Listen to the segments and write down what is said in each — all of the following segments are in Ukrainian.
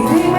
Baby.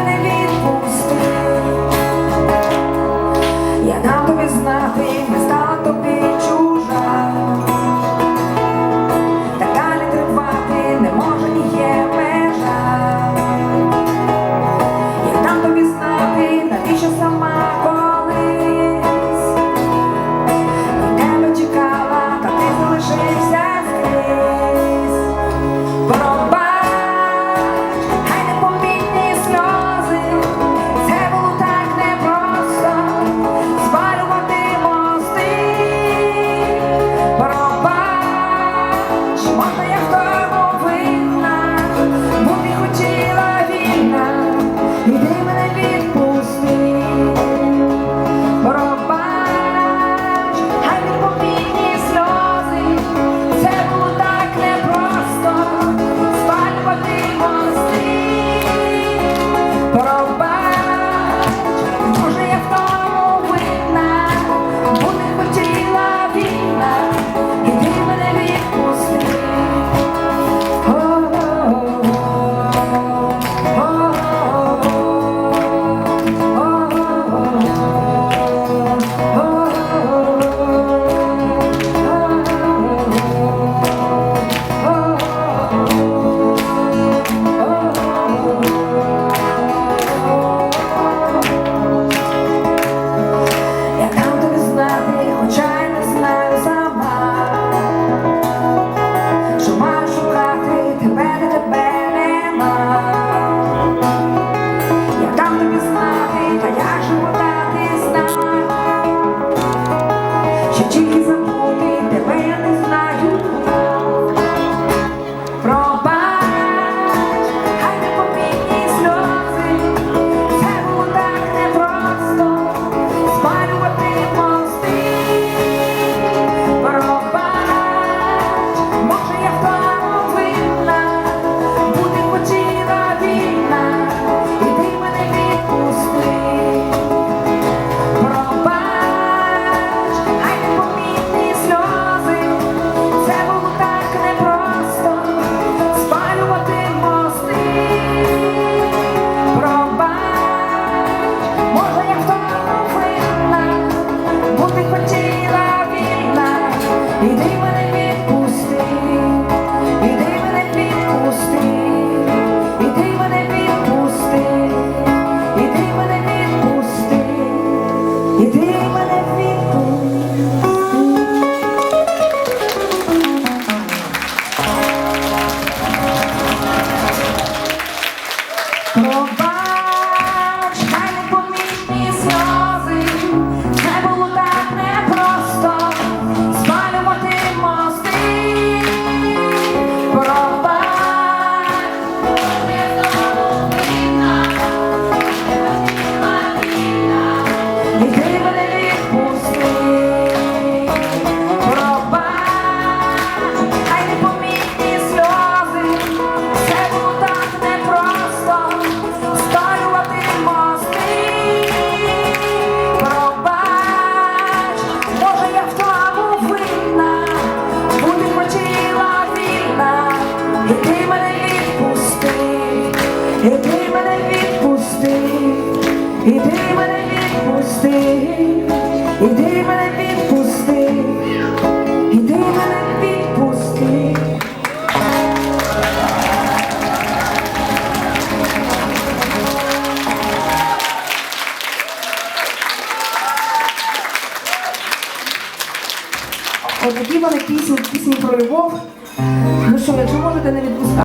Jesus. І ти мене відпусти, і мене відпусти, і мене відпусти, і мене відпусти. Отакі вони пісні, пісні про любов. Ну що, якщо можете не відпускати.